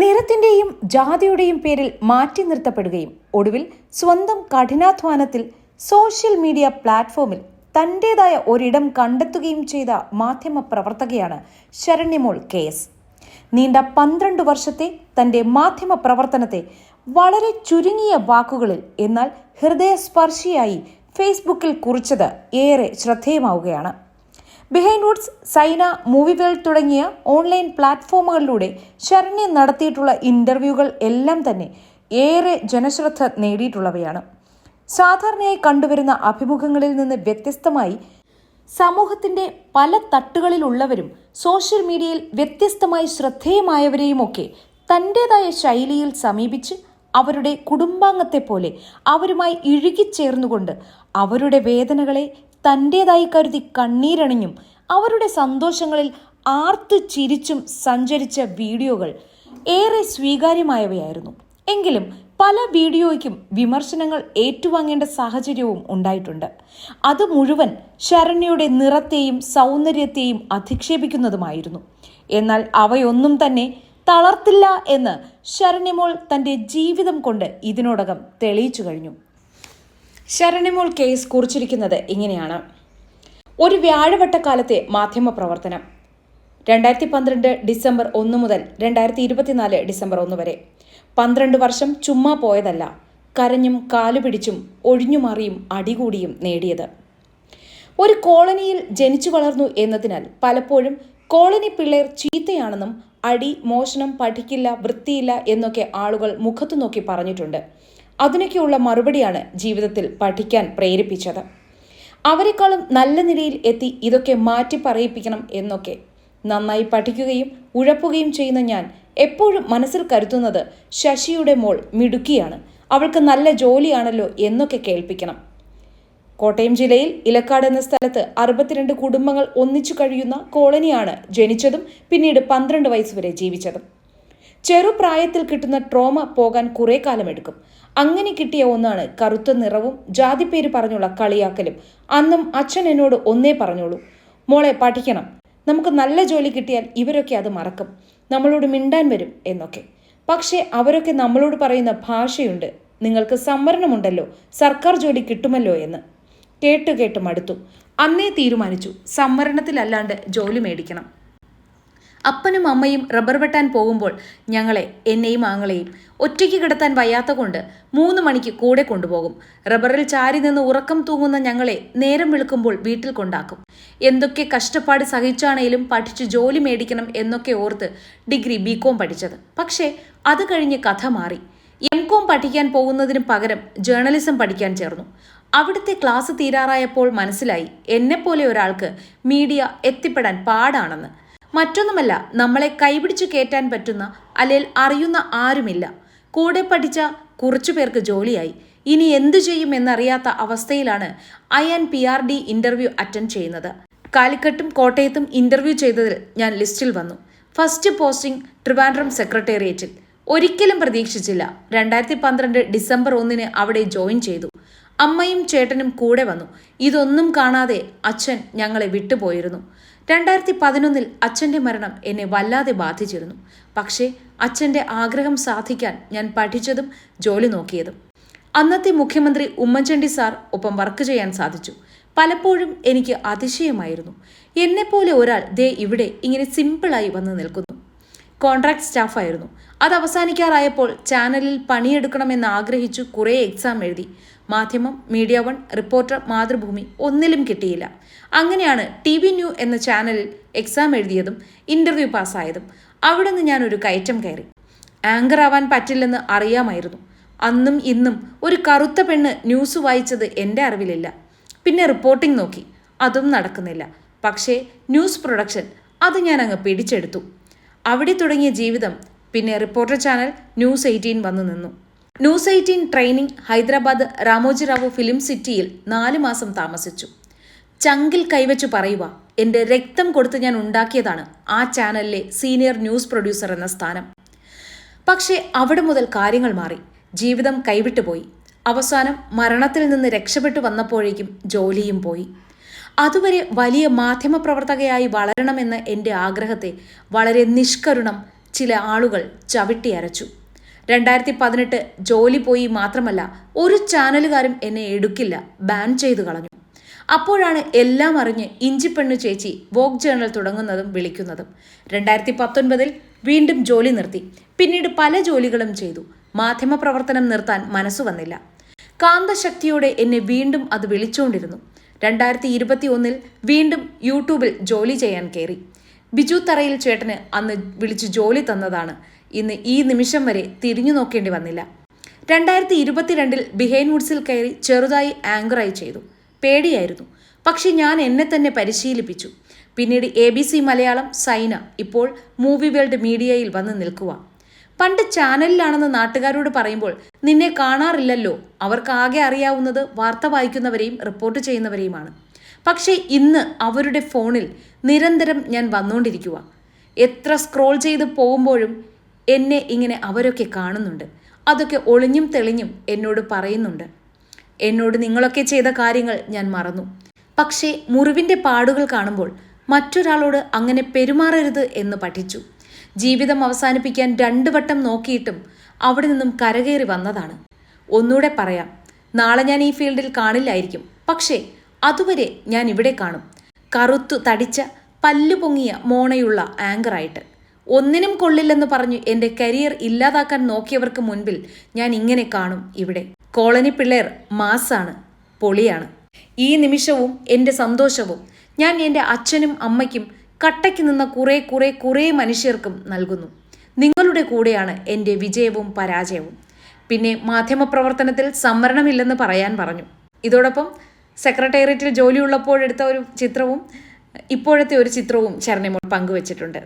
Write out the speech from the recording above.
നിറത്തിന്റെയും ജാതിയുടെയും പേരിൽ മാറ്റി നിർത്തപ്പെടുകയും ഒടുവിൽ സ്വന്തം കഠിനാധ്വാനത്തിൽ സോഷ്യൽ മീഡിയ പ്ലാറ്റ്ഫോമിൽ തന്റേതായ ഒരിടം കണ്ടെത്തുകയും ചെയ്ത മാധ്യമ പ്രവർത്തകയാണ് ശരണ്യമോൾ കെ എസ്. നീണ്ട പന്ത്രണ്ട് വർഷത്തെ തന്റെ മാധ്യമ പ്രവർത്തനത്തെ വളരെ ചുരുങ്ങിയ വാക്കുകളിൽ എന്നാൽ ഹൃദയസ്പർശിയായി ഫേസ്ബുക്കിൽ കുറിച്ചത് ഏറെ ശ്രദ്ധേയമാവുകയാണ്. Behind woods Saina movie world തുടങ്ങിയ ഓൺലൈൻ പ്ലാറ്റ്ഫോമുകളിലൂടെ ശരണ്യ നടത്തിയിട്ടുള്ള ഇന്റർവ്യൂകൾ എല്ലാം തന്നെ ഏറെ ജനശ്രദ്ധ നേടിയിട്ടുള്ളവയാണ്. സാധാരണയായി കണ്ടുവരുന്ന അഭിമുഖങ്ങളിൽ നിന്ന് വ്യത്യസ്തമായി സമൂഹത്തിന്റെ പല തട്ടുകളിലുള്ളവരും സോഷ്യൽ മീഡിയയിൽ വ്യത്യസ്തമായി ശ്രദ്ധേയമായവരെയുമൊക്കെ തന്റെതായ ശൈലിയിൽ സമീപിച്ച് അവരുടെ കുടുംബാംഗത്തെ പോലെ അവരുമായി ഇഴുകിച്ചേർന്നുകൊണ്ട് അവരുടെ വേദനകളെ തന്റേതായി കരുതി കണ്ണീരണിഞ്ഞും അവരുടെ സന്തോഷങ്ങളിൽ ആർത്തു ചിരിച്ചും സഞ്ചരിച്ച വീഡിയോകൾ ഏറെ സ്വീകാര്യമായവയായിരുന്നു. എങ്കിലും പല വീഡിയോയ്ക്കും വിമർശനങ്ങൾ ഏറ്റുവാങ്ങേണ്ട സാഹചര്യവും ഉണ്ടായിട്ടുണ്ട്. അത് മുഴുവൻ ശരണ്യയുടെ നിറത്തെയും സൗന്ദര്യത്തെയും അധിക്ഷേപിക്കുന്നതുമായിരുന്നു. എന്നാൽ അവയൊന്നും തന്നെ തളർത്തില്ല എന്ന് ശരണ്യമോൾ തന്റെ ജീവിതം കൊണ്ട് ഇതിനോടകം തെളിയിച്ചു കഴിഞ്ഞു. ശരണ്യമോൾ കേസ് കുറിച്ചിരിക്കുന്നത് ഇങ്ങനെയാണ്. ഒരു വ്യാഴവട്ടക്കാലത്തെ മാധ്യമ പ്രവർത്തനം. രണ്ടായിരത്തി പന്ത്രണ്ട് ഡിസംബർ ഒന്ന് മുതൽ രണ്ടായിരത്തി ഇരുപത്തിനാല് ഡിസംബർ ഒന്ന് വരെ. പന്ത്രണ്ട് വർഷം ചുമ്മാ പോയതല്ല കരഞ്ഞും കാലുപിടിച്ചും ഒഴിഞ്ഞുമാറിയും അടികൂടിയും നേടിയത്. ഒരു കോളനിയിൽ ജനിച്ചു വളർന്നു എന്നതിനാൽ പലപ്പോഴും കോളനി പിള്ളേർ ചീത്തയാണെന്നും അടി മോഷണം പഠിക്കില്ല വൃത്തിയില്ല എന്നൊക്കെ ആളുകൾ മുഖത്തു നോക്കി പറഞ്ഞിട്ടുണ്ട്. അതിനൊക്കെയുള്ള മറുപടിയാണ് ജീവിതത്തിൽ പഠിക്കാൻ പ്രേരിപ്പിച്ചത്. അവരെക്കാളും നല്ല നിലയിൽ എത്തി ഇതൊക്കെ മാറ്റി പറയിപ്പിക്കണം എന്നൊക്കെ നന്നായി പഠിക്കുകയും ഉഴപ്പുകയും ചെയ്യുന്ന ഞാൻ എപ്പോഴും മനസ്സിൽ കരുതുന്നത് ശശിയുടെ മോൾ മിടുക്കിയാണ്. അവൾക്ക് നല്ല ജോലിയാണല്ലോ എന്നൊക്കെ കേൾപ്പിക്കണം. കോട്ടയം ജില്ലയിൽ ഇലക്കാട് എന്ന സ്ഥലത്ത് അറുപത്തിരണ്ട് കുടുംബങ്ങൾ ഒന്നിച്ചു കഴിയുന്ന കോളനിയാണ് ജനിച്ചതും പിന്നീട് പന്ത്രണ്ട് വയസ്സ് വരെ ജീവിച്ചതും. ചെറുപ്രായത്തിൽ കിട്ടുന്ന ട്രോമ പോകാൻ കുറേ കാലമെടുക്കും. അങ്ങനെ കിട്ടിയ ഒന്നാണ് കറുത്ത നിറവും ജാതിപ്പേര് പറഞ്ഞുള്ള കളിയാക്കലും. അന്നും അച്ഛൻ എന്നോട് ഒന്നേ പറഞ്ഞോളൂ. മോളെ പഠിക്കണം. നമുക്ക് നല്ല ജോലി കിട്ടിയാൽ ഇവരൊക്കെ അത് മറക്കും. നമ്മളോട് മിണ്ടാൻ വരും എന്നൊക്കെ. പക്ഷേ അവരൊക്കെ നമ്മളോട് പറയുന്ന ഭാഷയുണ്ട്. നിങ്ങൾക്ക് സംവരണമുണ്ടല്ലോ. സർക്കാർ ജോലി കിട്ടുമല്ലോ എന്ന്. കേട്ട് കേട്ട് മടുത്തു. അന്നേ തീരുമാനിച്ചു. സംവരണത്തിലല്ലാണ്ട് ജോലി മേടിക്കണം. അപ്പനും അമ്മയും റബ്ബർ വെട്ടാൻ പോകുമ്പോൾ ഞങ്ങളെ എന്നെയും ആങ്ങളെയും ഒറ്റയ്ക്ക് കിടത്താൻ വയ്യാത്ത കൊണ്ട് മൂന്ന് മണിക്ക് കൂടെ കൊണ്ടുപോകും. റബ്ബറിൽ ചാരി നിന്ന് ഉറക്കം തൂങ്ങുന്ന ഞങ്ങളെ നേരം വിളിക്കുമ്പോൾ വീട്ടിൽ കൊണ്ടാക്കും. എന്തൊക്കെ കഷ്ടപ്പാട് സഹിച്ചാണേലും പഠിച്ച് ജോലി മേടിക്കണം എന്നൊക്കെ ഓർത്ത് ഡിഗ്രി ബി കോം പഠിച്ചത്. പക്ഷേ അത് കഴിഞ്ഞ് കഥ മാറി. എം കോം പഠിക്കാൻ പോകുന്നതിന് പകരം ജേർണലിസം പഠിക്കാൻ ചേർന്നു. അവിടുത്തെ ക്ലാസ് തീരാറായപ്പോൾ മനസ്സിലായി എന്നെപ്പോലെ ഒരാൾക്ക് മീഡിയ എത്തിപ്പെടാൻ പാടാണെന്ന്. മറ്റൊന്നുമല്ല നമ്മളെ കൈപിടിച്ചു കയറ്റാൻ പറ്റുന്ന അല്ലെങ്കിൽ അറിയുന്ന ആരുമില്ല. കൂടെ പഠിച്ച കുറച്ചു പേർക്ക് ജോലിയായി. ഇനി എന്തു ചെയ്യും എന്നറിയാത്ത അവസ്ഥയിലാണ് I and P R D interview attend ചെയ്യുന്നത്. കാലിക്കട്ടും കോട്ടയത്തും ഇന്റർവ്യൂ ചെയ്തതിൽ ഞാൻ ലിസ്റ്റിൽ വന്നു. ഫസ്റ്റ് പോസ്റ്റിംഗ് ട്രിവാൻഡ്രം സെക്രട്ടേറിയറ്റിൽ. ഒരിക്കലും പ്രതീക്ഷിച്ചില്ല. രണ്ടായിരത്തി പന്ത്രണ്ട് ഡിസംബർ ഒന്നിന് അവിടെ ജോയിൻ ചെയ്തു. അമ്മയും ചേട്ടനും കൂടെ വന്നു. ഇതൊന്നും കാണാതെ അച്ഛൻ ഞങ്ങളെ വിട്ടുപോയിരുന്നു. രണ്ടായിരത്തി പതിനൊന്നിൽ അച്ഛന്റെ മരണം എന്നെ വല്ലാതെ ബാധിച്ചിരുന്നു. പക്ഷേ അച്ഛന്റെ ആഗ്രഹം സാധിക്കാൻ ഞാൻ പഠിച്ചതും ജോലി നോക്കിയതും. അന്നത്തെ മുഖ്യമന്ത്രി ഉമ്മൻചാണ്ടി സാർ ഒപ്പം വർക്ക് ചെയ്യാൻ സാധിച്ചു. പലപ്പോഴും എനിക്ക് അതിശയമായിരുന്നു. എന്നെപ്പോലെ ഒരാൾ ദേ ഇവിടെ ഇങ്ങനെ സിമ്പിളായി വന്ന് നിൽക്കുന്നു. കോൺട്രാക്ട് സ്റ്റാഫായിരുന്നു. അത് അവസാനിക്കാറായപ്പോൾ ചാനലിൽ പണിയെടുക്കണമെന്ന് ആഗ്രഹിച്ചു കുറേ എക്സാം എഴുതി. മാധ്യമം മീഡിയ വൺ റിപ്പോർട്ടർ മാതൃഭൂമി ഒന്നിലും കിട്ടിയില്ല. അങ്ങനെയാണ് ടി വി ന്യൂ എന്ന ചാനലിൽ എക്സാം എഴുതിയതും ഇന്റർവ്യൂ പാസ്സായതും. അവിടെ നിന്ന് ഞാനൊരു കയറ്റം കയറി. ആങ്കർ ആവാൻ പറ്റില്ലെന്ന് അറിയാമായിരുന്നു. അന്നും ഇന്നും ഒരു കറുത്ത പെണ്ണ് ന്യൂസ് വായിച്ചത് എന്റെ അറിവിലില്ല. പിന്നെ റിപ്പോർട്ടിംഗ് നോക്കി. അതും നടക്കുന്നില്ല. പക്ഷേ ന്യൂസ് പ്രൊഡക്ഷൻ അത് ഞാൻ അങ്ങ് പിടിച്ചെടുത്തു. അവിടെ തുടങ്ങിയ ജീവിതം പിന്നെ റിപ്പോർട്ടർ ചാനൽ ന്യൂസ് എയ്റ്റീൻ വന്നു നിന്നു. News eighteen training Hyderabad Ramoji Rao film സിറ്റിയിൽ നാല് മാസം താമസിച്ചു. ചങ്കിൽ കൈവച്ചു പറയുക എന്റെ രക്തം കൊടുത്ത് ഞാൻ ഉണ്ടാക്കിയതാണ് ആ ചാനലിലെ സീനിയർ ന്യൂസ് പ്രൊഡ്യൂസർ എന്ന സ്ഥാനം. പക്ഷേ അവിടെ മുതൽ കാര്യങ്ങൾ മാറി. ജീവിതം കൈവിട്ടുപോയി അവസാനം മരണത്തിൽ നിന്ന് രക്ഷപ്പെട്ടു വന്നപ്പോഴേക്കും ജോലിയും പോയി. അതുവരെ വലിയ മാധ്യമപ്രവർത്തകയായി വളരണമെന്ന എന്റെ ആഗ്രഹത്തെ വളരെ നിഷ്കരുണം ചില ആളുകൾ ചവിട്ടി അരച്ചു. രണ്ടായിരത്തി പതിനെട്ട് ജോലി പോയി മാത്രമല്ല ഒരു ചാനലുകാരും എന്നെ എടുക്കില്ല ബാൻ ചെയ്തു കളഞ്ഞു. അപ്പോഴാണ് എല്ലാം അറിഞ്ഞ് ഇഞ്ചിപ്പെണ്ണു ചേച്ചി വോക്ക് ജേണൽ തുടങ്ങുന്നതും വിളിക്കുന്നതും. രണ്ടായിരത്തി പത്തൊൻപതിൽ വീണ്ടും ജോലി നിർത്തി. പിന്നീട് പല ജോലികളും ചെയ്തു. മാധ്യമപ്രവർത്തനം നിർത്താൻ മനസ്സു വന്നില്ല. കാന്തശക്തിയോടെ എന്നെ വീണ്ടും അത് വിളിച്ചുകൊണ്ടിരുന്നു രണ്ടായിരത്തി ഇരുപത്തി ഒന്നിൽ വീണ്ടും യൂട്യൂബിൽ ജോലി ചെയ്യാൻ കയറി. ബിജു തറയിൽ ചേട്ടന് അന്ന് വിളിച്ച് ജോലി തന്നതാണ്. ഇന്ന് ഈ നിമിഷം വരെ തിരിഞ്ഞു നോക്കേണ്ടി വന്നില്ല. രണ്ടായിരത്തി ഇരുപത്തിരണ്ടിൽ ബിഹൈൻ വുഡ്സിൽ കയറി ചെറുതായി ആങ്കറായി ചെയ്തു. പേടിയായിരുന്നു. പക്ഷെ ഞാൻ എന്നെ തന്നെ പരിശീലിപ്പിച്ചു. പിന്നീട് A B C Malayalam Saina ഇപ്പോൾ മൂവി വേൾഡ് മീഡിയയിൽ വന്ന് നിൽക്കുക പണ്ട് ചാനലിലാണെന്ന് നാട്ടുകാരോട് പറയുമ്പോൾ നിന്നെ കാണാറില്ലല്ലോ. അവർക്ക് ആകെ അറിയാവുന്നത് വാർത്ത വായിക്കുന്നവരെയും റിപ്പോർട്ട് ചെയ്യുന്നവരെയുമാണ്. പക്ഷേ ഇന്ന് അവരുടെ ഫോണിൽ നിരന്തരം ഞാൻ വന്നുകൊണ്ടിരിക്കുക എത്ര സ്ക്രോൾ ചെയ്ത് പോകുമ്പോഴും എന്നെ ഇങ്ങനെ അവരൊക്കെ കാണുന്നുണ്ട്. അതൊക്കെ ഒളിഞ്ഞും തെളിഞ്ഞും എന്നോട് പറയുന്നുണ്ട്. എന്നോട് നിങ്ങളൊക്കെ ചെയ്ത കാര്യങ്ങൾ ഞാൻ മറന്നു. പക്ഷേ മുറിവിന്റെ പാടുകൾ കാണുമ്പോൾ മറ്റൊരാളോട് അങ്ങനെ പെരുമാറരുത് എന്ന് പഠിച്ചു. ജീവിതം അവസാനിപ്പിക്കാൻ രണ്ടു വട്ടം നോക്കിയിട്ടും അവിടെ നിന്നും കരകയറി വന്നതാണ്. ഒന്നുകൂടെ പറയാം നാളെ ഞാൻ ഈ ഫീൽഡിൽ കാണില്ലായിരിക്കും. പക്ഷേ അതുവരെ ഞാൻ ഇവിടെ കാണും. കറുത്തു തടിച്ച പല്ലു പൊങ്ങിയ മോണയുള്ള ആങ്കറായിട്ട്. ഒന്നിനും കൊള്ളില്ലെന്ന് പറഞ്ഞു എന്റെ കരിയർ ഇല്ലാതാക്കാൻ നോക്കിയവർക്ക് മുൻപിൽ ഞാൻ ഇങ്ങനെ കാണും ഇവിടെ. കോളനി പിള്ളേർ മാസാണ് പൊളിയാണ്. ഈ നിമിഷവും എന്റെ സന്തോഷവും ഞാൻ എന്റെ അച്ഛനും അമ്മയ്ക്കും കട്ടയ്ക്ക് നിന്ന കുറേ കുറേ കുറേ മനുഷ്യർക്കും നൽകുന്നു. നിങ്ങളുടെ കൂടെയാണ് എന്റെ വിജയവും പരാജയവും. പിന്നെ മാധ്യമപ്രവർത്തനത്തിൽ സംവരണമില്ലെന്ന് പറയാൻ പറഞ്ഞു. ഇതോടൊപ്പം സെക്രട്ടേറിയറ്റിൽ ജോലിയുള്ളപ്പോഴെടുത്ത ഒരു ചിത്രവും ഇപ്പോഴത്തെ ഒരു ചിത്രവും ചരണിമോൾ പങ്കുവച്ചിട്ടുണ്ട്.